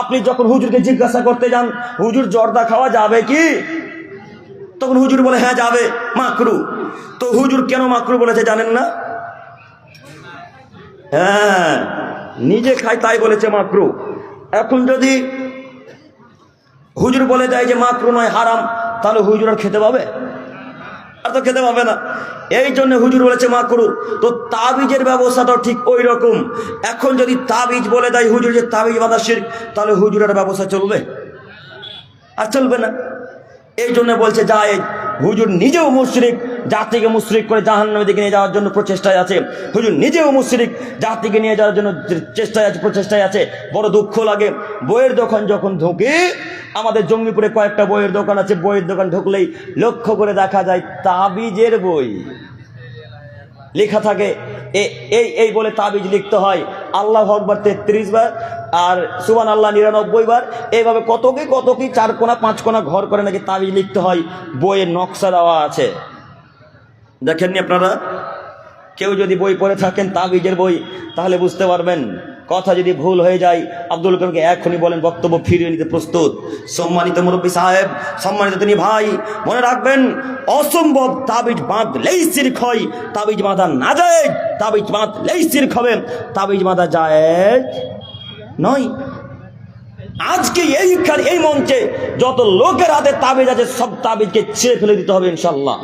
আপনি যখন হুজুরকে জিজ্ঞাসা করতে যান, হুজুর, জর্দা খাওয়া যাবে কি? তখন হুজুর বলে হ্যাঁ যাবে, মাকরু। তো হুজুর কেন মাকরু বলেছে জানেন না? হ্যাঁ নিজে খায় তাই বলেছে মাকরু। এখন যদি হুজুর বলে দেয় যে মাকরু নয়, হারাম, তাহলে হুজুর আর খেতে পাবে? আর তো খেতে পাবে না। এই জন্য হুজুর বলেছে মাকরু তো তাবিজের ব্যবস্থাটাও ঠিক ওই রকম। এখন যদি তাবিজ বলে দেয় হুজুর যে তাবিজ বাঁধা শির তাহলে হুজুরের ব্যবস্থা চলবে? আর চলবে না। এই জন্য বলছে যায় হুজুর নিজেও মুশরিক, জাতিকে মুশরিক করে জাহান্নামের দিকে নিয়ে যাওয়ার জন্য প্রচেষ্টায় আছে। হুজুর নিজেও মুশরিক, জাতিকে নিয়ে যাওয়ার জন্য চেষ্টায় আছে, প্রচেষ্টায় আছে। বড় দুঃখ লাগে। বইয়ের দোকান যখন ঢুকে আমাদের জঙ্গিপুরে কয়েকটা বইয়ের দোকান আছে, বইয়ের দোকান ঢুকলেই লক্ষ্য করে দেখা যায় তাবিজের বই। লেখা থাকে এই এই বলে তাবিজ লিখতে হয়, আল্লাহ আকবর তেত্রিশ বার, আর সুবান আল্লাহ নিরানব্বই বার। এইভাবে কত কি কত কি, চার কোনা, পাঁচ কোনা ঘর করে নাকি তাবিজ লিখতে হয়, বইয়ের নকশা দেওয়া আছে। দেখেননি আপনারা? কেউ যদি বই পড়ে থাকেন তাবিজের বই, তাহলে বুঝতে পারবেন। কথা যদি ভুল হয়ে যায়, আব্দুল করিমকে এখনই বলেন, বক্তব্য ফিরিয়ে নিতে প্রস্তুত। সম্মানিত মুরব্বী সাহেব, সম্মানিত তিনি ভাই, মনে রাখবেন, অসম্ভব তাবিজ বাঁধলেই শির্ক হয় তাবিজ বাঁধা না যায়, তাবিজ বাঁধলেই শির্ক হবে তাবিজ বাঁধা যায় নয়। আজকে এইখানে, এই মঞ্চে যত লোকের হাতে তাবিজ আছে, সব তাবিজকে ছেড়ে ফেলে দিতে হবে ইনশাল্লাহ